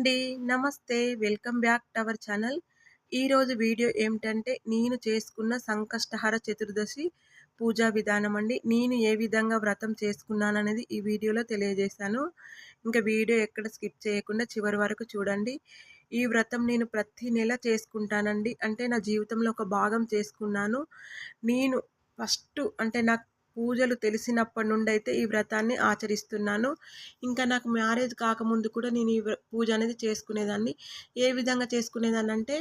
అండి. నమస్తే. Welcome back to our channel. ఈరోజు వీడియో ఏమిటంటే నేను చేసుకున్న సంకష్టహర చతుర్దశి పూజా విధానం అండి. నేను ఏ విధంగా వ్రతం చేసుకున్నాననేది ఈ వీడియోలో తెలియజేశాను. ఇంకా వీడియో ఎక్కడ స్కిప్ చేయకుండా చివరి వరకు చూడండి. ఈ వ్రతం నేను ప్రతి నెల చేసుకుంటానండి. అంటే నా జీవితంలో ఒక భాగం చేసుకున్నాను. నేను ఫస్ట్ అంటే నాకు పూజలు తెలిసినప్పటి నుండి అయితే ఈ వ్రతాన్ని ఆచరిస్తున్నాను. ఇంకా నాకు మ్యారేజ్ కాకముందు కూడా నేను ఈ పూజ అనేది చేసుకునేదాన్ని. ఏ విధంగా చేసుకునేదాన్ని అంటే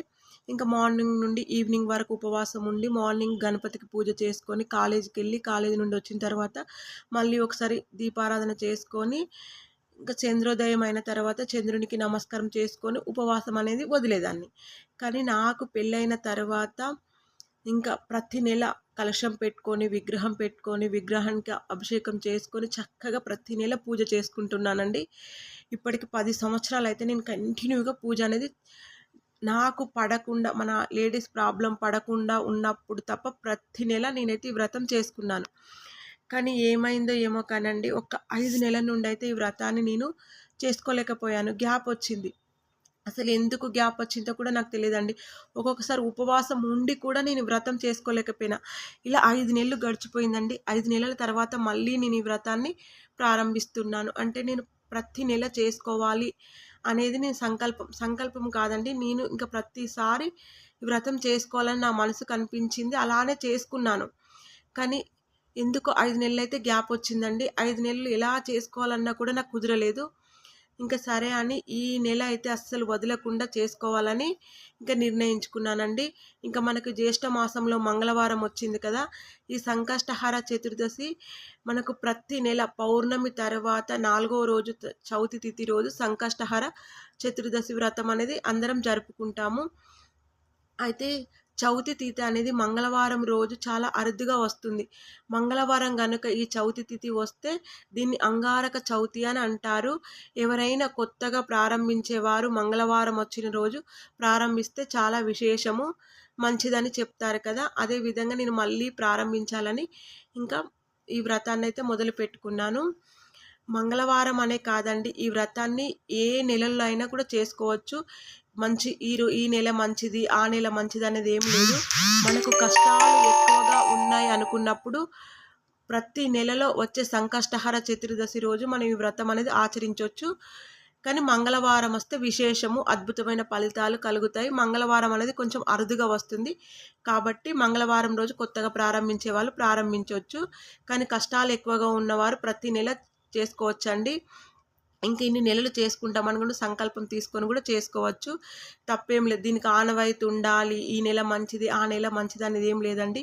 ఇంకా మార్నింగ్ నుండి ఈవినింగ్ వరకు ఉపవాసం ఉండి మార్నింగ్ గణపతికి పూజ చేసుకొని కాలేజీకి వెళ్ళి కాలేజీ నుండి వచ్చిన తర్వాత మళ్ళీ ఒకసారి దీపారాధన చేసుకొని ఇంకా చంద్రోదయం అయిన తర్వాత చంద్రునికి నమస్కారం చేసుకొని ఉపవాసం అనేది వదిలేదాన్ని. కానీ నాకు పెళ్ళైన తర్వాత ఇంకా ప్రతి నెల కలశం పెట్టుకొని విగ్రహం పెట్టుకొని విగ్రహానికి అభిషేకం చేసుకొని చక్కగా ప్రతి నెల పూజ చేసుకుంటున్నానండి. ఇప్పటికి పది సంవత్సరాలు అయితే నేను కంటిన్యూగా పూజ అనేది నాకు పడకుండా మన లేడీస్ ప్రాబ్లం పడకుండా ఉన్నప్పుడు తప్ప ప్రతి నెల నేనైతే ఈ వ్రతం చేసుకున్నాను. కానీ ఏమైందో ఏమో కానండి ఒక ఐదు నెలల నుండి అయితే ఈ వ్రతాన్ని నేను చేసుకోలేకపోయాను. గ్యాప్ వచ్చింది. అసలు ఎందుకు గ్యాప్ వచ్చిందో కూడా నాకు తెలియదండి. ఒక్కొక్కసారి ఉపవాసం ఉండి కూడా నేను వ్రతం చేసుకోలేకపోయినా. ఇలా ఐదు నెలలు గడిచిపోయిందండి. ఐదు నెలల తర్వాత మళ్ళీ నేను ఈ వ్రతాన్ని ప్రారంభిస్తున్నాను. అంటే నేను ప్రతి నెల చేసుకోవాలి అనేది నేను సంకల్పం. సంకల్పం కాదండి. నేను ఇంకా ప్రతిసారి వ్రతం చేసుకోవాలని నా మనసు కనిపించింది. అలానే చేసుకున్నాను. కానీ ఎందుకు ఐదు నెలలు అయితే గ్యాప్ వచ్చిందండి. ఐదు నెలలు ఎలా చేసుకోవాలన్నా కూడా నాకు కుదరలేదు. ఇంకా సరే అని ఈ నెల అయితే అస్సలు వదలకుండా చేసుకోవాలని ఇంకా నిర్ణయించుకున్నానండి. ఇంకా మనకు జ్యేష్ఠ మాసంలో మంగళవారం వచ్చింది కదా ఈ సంకష్టహార చతుర్దశి మనకు ప్రతి నెల పౌర్ణమి తర్వాత నాలుగో రోజు చవితి తిథి రోజు సంకష్టహార చతుర్దశి వ్రతం అనేది అందరం జరుపుకుంటాము. అయితే చవితి తిథి అనేది మంగళవారం రోజు చాలా అరుదుగా వస్తుంది. మంగళవారం కనుక ఈ చవితి తిథి వస్తే దీన్ని అంగారక చవితి అని అంటారు. ఎవరైనా కొత్తగా ప్రారంభించేవారు మంగళవారం వచ్చిన రోజు ప్రారంభిస్తే చాలా విశేషము మంచిదని చెప్తారు కదా. అదే విధంగా నేను మళ్ళీ ప్రారంభించాలని ఇంకా ఈ వ్రతాన్ని అయితే మొదలు పెట్టుకున్నాను. మంగళవారం అనే కాదండి ఈ వ్రతాన్ని ఏ నెలల్లో అయినా కూడా చేసుకోవచ్చు. మంచి ఈ ఈ నెల మంచిది ఆ నెల మంచిది అనేది ఏం లేదు. మనకు కష్టాలు ఎక్కువగా ఉన్నాయి అనుకున్నప్పుడు ప్రతి నెలలో వచ్చే సంకష్టహర చతుర్దశి రోజు మనం ఈ వ్రతం అనేది ఆచరించవచ్చు కానీ మంగళవారం వస్తే విశేషము అద్భుతమైన ఫలితాలు కలుగుతాయి. మంగళవారం అనేది కొంచెం అరుదుగా వస్తుంది. కాబట్టి మంగళవారం రోజు కొత్తగా ప్రారంభించే వాళ్ళు ప్రారంభించవచ్చు కానీ కష్టాలు ఎక్కువగా ఉన్నవారు ప్రతి నెల చేసుకోవచ్చండి. ఇంక ఇన్ని నెలలు చేసుకుంటామని కూడా సంకల్పం తీసుకొని కూడా చేసుకోవచ్చు. తప్పేం లేదు. దీనికి ఆనవాయితీ ఉండాలి. ఈ నెల మంచిది ఆ నెల మంచిది అనేది ఏం లేదండి.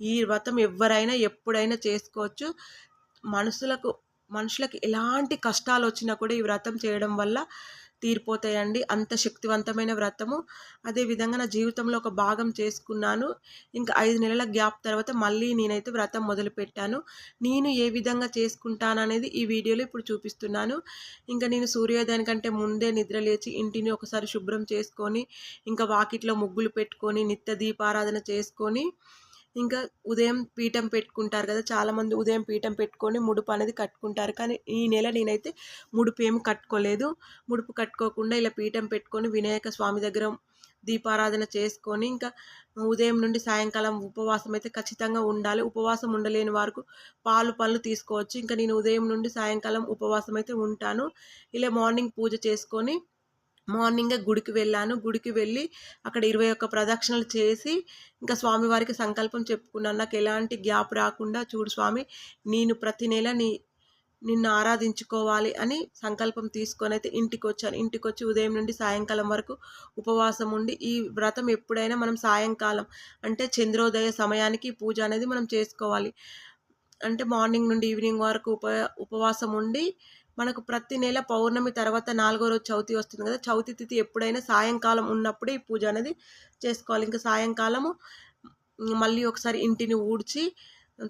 ఈ వ్రతం ఎవరైనా ఎప్పుడైనా చేసుకోవచ్చు. మనుషులకు మనుషులకు ఎలాంటి కష్టాలు వచ్చినా కూడా ఈ వ్రతం చేయడం వల్ల తీరిపోతాయండి. అంత శక్తివంతమైన వ్రతము. అదేవిధంగా నా జీవితంలో ఒక భాగం చేసుకున్నాను. ఇంకా ఐదు నెలల గ్యాప్ తర్వాత మళ్ళీ నేనైతే వ్రతం మొదలుపెట్టాను. నేను ఏ విధంగా చేసుకుంటాననేది ఈ వీడియోలో ఇప్పుడు చూపిస్తున్నాను. ఇంకా నేను సూర్యోదయం కంటే ముందే నిద్ర లేచి ఇంటిని ఒకసారి శుభ్రం చేసుకొని ఇంకా వాకిట్లో ముగ్గులు పెట్టుకొని నిత్య దీపారాధన చేసుకొని ఇంకా ఉదయం పీఠం పెట్టుకుంటారు కదా చాలామంది ఉదయం పీఠం పెట్టుకొని ముడుపు అనేది కట్టుకుంటారు. కానీ ఈ నెల నేనైతే ముడుపు ఏమి కట్టుకోలేదు. ముడుపు కట్టుకోకుండా ఇలా పీఠం పెట్టుకొని వినాయక స్వామి దగ్గర దీపారాధన చేసుకొని ఇంకా ఉదయం నుండి సాయంకాలం ఉపవాసం అయితే ఖచ్చితంగా ఉండాలి. ఉపవాసం ఉండలేని వరకు పాలు పళ్ళు తీసుకోవచ్చు. ఇంకా నేను ఉదయం నుండి సాయంకాలం ఉపవాసం అయితే ఉంటాను. ఇలా మార్నింగ్ పూజ చేసుకొని మార్నింగే గుడికి వెళ్ళాను. గుడికి వెళ్ళి అక్కడ ఇరవై ఒక్క ప్రదక్షిణలు చేసి ఇంకా స్వామివారికి సంకల్పం చెప్పుకున్నాను. నాకు ఎలాంటి గ్యాప్ రాకుండా చూడు స్వామి నేను ప్రతి నెల నీ నిన్ను ఆరాధించుకోవాలి అని సంకల్పం తీసుకొని అయితే ఇంటికి వచ్చాను. ఇంటికి వచ్చి ఉదయం నుండి సాయంకాలం వరకు ఉపవాసం ఉండి ఈ వ్రతం ఎప్పుడైనా మనం సాయంకాలం అంటే చంద్రోదయ సమయానికి పూజ అనేది మనం చేసుకోవాలి. అంటే మార్నింగ్ నుండి ఈవినింగ్ వరకు ఉప ఉపవాసం ఉండి మనకు ప్రతి నెల పౌర్ణమి తర్వాత నాలుగో రోజు చవితి వస్తుంది కదా. చవితి తిథి ఎప్పుడైనా సాయంకాలం ఉన్నప్పుడే ఈ పూజ అనేది చేసుకోవాలి. ఇంకా సాయంకాలము మళ్ళీ ఒకసారి ఇంటిని ఊడ్చి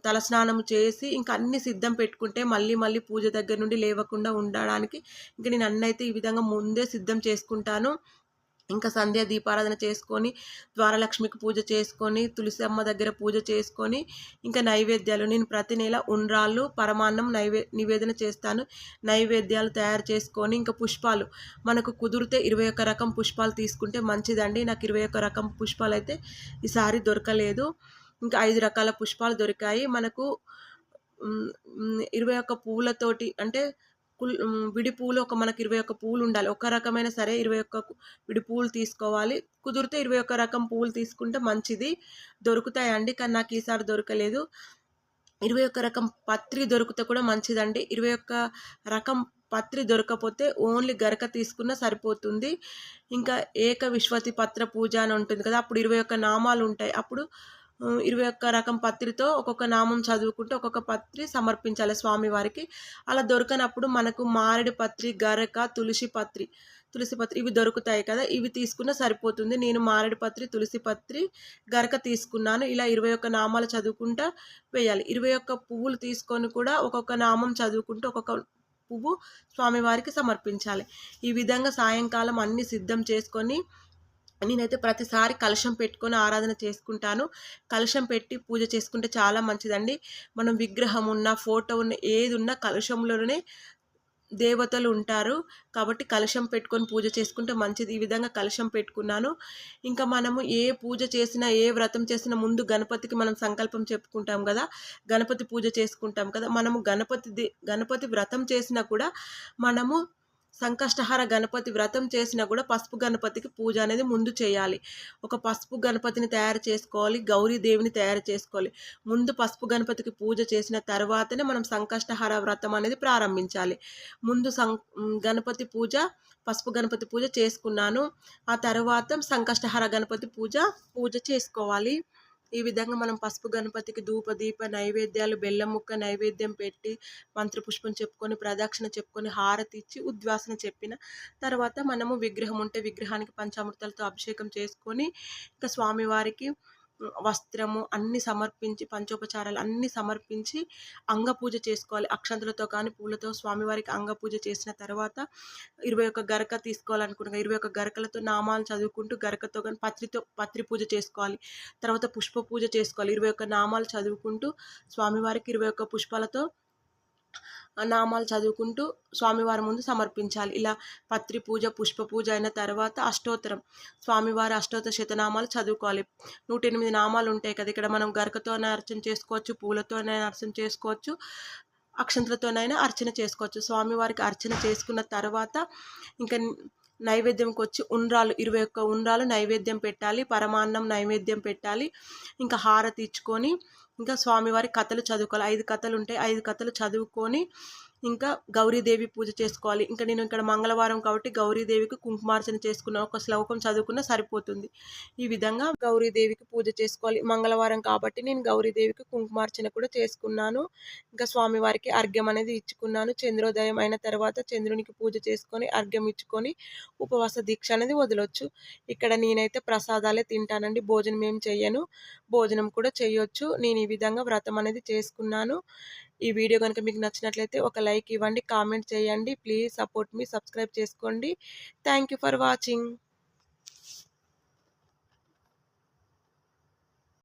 తలస్నానం చేసి ఇంకా అన్ని సిద్ధం పెట్టుకుంటే మళ్ళీ మళ్ళీ పూజ దగ్గర నుండి లేవకుండా ఉండడానికి. ఇంకా నేను అన్నైతే ఈ విధంగా ముందే సిద్ధం చేసుకుంటాను. ఇంకా సంధ్య దీపారాధన చేసుకొని ద్వారలక్ష్మికి పూజ చేసుకొని తులసి అమ్మ దగ్గర పూజ చేసుకొని ఇంకా నైవేద్యాలు. నేను ప్రతి నెల ఉండ్రాళ్ళు పరమాన్నం నైవే నివేదన చేస్తాను. నైవేద్యాలు తయారు చేసుకొని ఇంకా పుష్పాలు. మనకు కుదిరితే ఇరవై ఒక్క రకం పుష్పాలు తీసుకుంటే మంచిదండి. నాకు ఇరవై ఒక్క రకం పుష్పాలు అయితే ఈసారి దొరకలేదు. ఇంకా ఐదు రకాల పుష్పాలు దొరికాయి. మనకు ఇరవై ఒక్క పువ్వులతోటి అంటే కుల్ విడి పూలు ఒక మనకి ఇరవై ఒక్క పూలు ఉండాలి. ఒక రకమైన సరే ఇరవై ఒక్క విడి పూలు తీసుకోవాలి. కుదిరితే ఇరవై ఒక్క రకం పూలు తీసుకుంటే మంచిది. దొరుకుతాయండి కానీ నాకు ఈసారి దొరకలేదు. ఇరవై ఒక్క రకం పత్రి దొరికితే కూడా మంచిదండి. ఇరవై ఒక్క రకం పత్రి దొరకపోతే ఓన్లీ గరక తీసుకున్న సరిపోతుంది. ఇంకా ఏక విశ్వతి పత్ర పూజ అని ఉంటుంది కదా అప్పుడు ఇరవై ఒక్క నామాలు ఉంటాయి. అప్పుడు ఇరవై ఒక్క రకం పత్రితో ఒక్కొక్క నామం చదువుకుంటే ఒక్కొక్క పత్రి సమర్పించాలి స్వామివారికి. అలా దొరకనప్పుడు మనకు మారేడు పత్రి గరక తులసి పత్రి తులసి పత్రి ఇవి దొరుకుతాయి కదా ఇవి తీసుకున్న సరిపోతుంది. నేను మారేడు పత్రి తులసి పత్రి గరక తీసుకున్నాను. ఇలా ఇరవై ఒక్క నామాలు చదువుకుంటా వేయాలి. ఇరవై ఒక్క పువ్వులు తీసుకొని కూడా ఒక్కొక్క నామం చదువుకుంటూ ఒక్కొక్క పువ్వు స్వామివారికి సమర్పించాలి. ఈ విధంగా సాయంకాలం అన్ని సిద్ధం చేసుకొని నేనైతే ప్రతిసారి కలశం పెట్టుకొని ఆరాధన చేసుకుంటాను. కలశం పెట్టి పూజ చేసుకుంటే చాలా మంచిదండి. మనం విగ్రహం ఉన్న ఫోటో ఉన్న ఏది ఉన్నా కలశంలోనే దేవతలు ఉంటారు. కాబట్టి కలశం పెట్టుకొని పూజ చేసుకుంటే మంచిది. ఈ విధంగా కలశం పెట్టుకున్నాను. ఇంకా మనము ఏ పూజ చేసినా ఏ వ్రతం చేసినా ముందు గణపతికి మనం సంకల్పం చెప్పుకుంటాం కదా. గణపతి పూజ చేసుకుంటాం కదా. మనము గణపతి గణపతి వ్రతం చేసినా కూడా మనము సంకష్టహార గణపతి వ్రతం చేసినా కూడా పసుపు గణపతికి పూజ అనేది ముందు చేయాలి. ఒక పసుపు గణపతిని తయారు చేసుకోవాలి గౌరీదేవిని తయారు చేసుకోవాలి. ముందు పసుపు గణపతికి పూజ చేసిన తర్వాతనే మనం సంకష్టహార వ్రతం అనేది ప్రారంభించాలి. ముందు సం గణపతి పూజ పసుపు గణపతి పూజ చేసుకున్నాను. ఆ తర్వాత సంకష్టహార గణపతి పూజ పూజ చేసుకోవాలి. ఈ విధంగా మనం పసుపు గణపతికి ధూప దీప నైవేద్యాలు బెల్లం ముక్క నైవేద్యం పెట్టి మంత్రపుష్పం చెప్పుకొని ప్రదక్షిణ చెప్పుకొని హారతి ఇచ్చి ఉద్వాసన చెప్పిన తర్వాత మనము విగ్రహం ఉంటే విగ్రహానికి పంచామృతాలతో అభిషేకం చేసుకొని ఇంకా స్వామివారికి వస్త్రము అన్ని సమర్పించి పంచోపచారాలు అన్ని సమర్పించి అంగ పూజ చేసుకోవాలి. అక్షంతలతో కానీ పూలతో స్వామివారికి అంగ పూజ చేసిన తర్వాత ఇరవై ఒక్క గరక తీసుకోవాలనుకుంటున్నాం ఇరవై ఒక్క గరకలతో నామాలు చదువుకుంటూ గరకతో కానీ పత్రితో పత్రి పూజ చేసుకోవాలి. తర్వాత పుష్ప పూజ చేసుకోవాలి. ఇరవై ఒక్క నామాలు చదువుకుంటూ స్వామివారికి ఇరవై ఒక్క పుష్పాలతో నామాలు చదువుకుంటూ స్వామివారి ముందు సమర్పించాలి. ఇలా పత్రి పూజ పుష్ప పూజ అయిన తర్వాత అష్టోత్తరం. స్వామివారి అష్టోత్తర శతనామాలు చదువుకోవాలి. నూట ఎనిమిది నామాలు ఉంటాయి కదా ఇక్కడ మనం గరకతోనే అర్చన చేసుకోవచ్చు పూలతోనైనా అర్చన చేసుకోవచ్చు అక్షంతలతోనైనా అర్చన చేసుకోవచ్చు. స్వామివారికి అర్చన చేసుకున్న తర్వాత ఇంకా నైవేద్యంకి వచ్చి ఉండ్రాలు ఇరవై ఒక్క ఉండ్రాలు నైవేద్యం పెట్టాలి పరమాన్నం నైవేద్యం పెట్టాలి ఇంకా హారతి ఇచ్చుకొని ఇంకా స్వామివారి కథలు చదువుకోవాలి. ఐదు కథలు ఉంటాయి ఐదు కథలు చదువుకొని ఇంకా గౌరీదేవి పూజ చేసుకోవాలి. ఇంకా నేను ఇక్కడ మంగళవారం కాబట్టి గౌరీదేవికి కుంకుమార్చన చేసుకున్న ఒక శ్లోకం చదువుకున్న సరిపోతుంది. ఈ విధంగా గౌరీదేవికి పూజ చేసుకోవాలి. మంగళవారం కాబట్టి నేను గౌరీదేవికి కుంకుమార్చన కూడా చేసుకున్నాను. ఇంకా స్వామివారికి అర్ఘ్యం అనేది ఇచ్చుకున్నాను. చంద్రోదయం అయిన తర్వాత చంద్రునికి పూజ చేసుకొని అర్ఘ్యం ఇచ్చుకొని ఉపవాస దీక్ష అనేది వదలొచ్చు. ఇక్కడ నేనైతే ప్రసాదాలే తింటానండి. భోజనం ఏం చెయ్యను. భోజనం కూడా చేయొచ్చు నేను ఈ విధంగా వ్రతం అనేది చేసుకున్నాను. ఈ వీడియో కనుక మీకు నచ్చినట్లయితే ఒక లైక్ ఇవ్వండి కామెంట్ చేయండి. ప్లీజ్ సపోర్ట్ మీ సబ్స్క్రైబ్ చేసుకోండి. Thank for watching.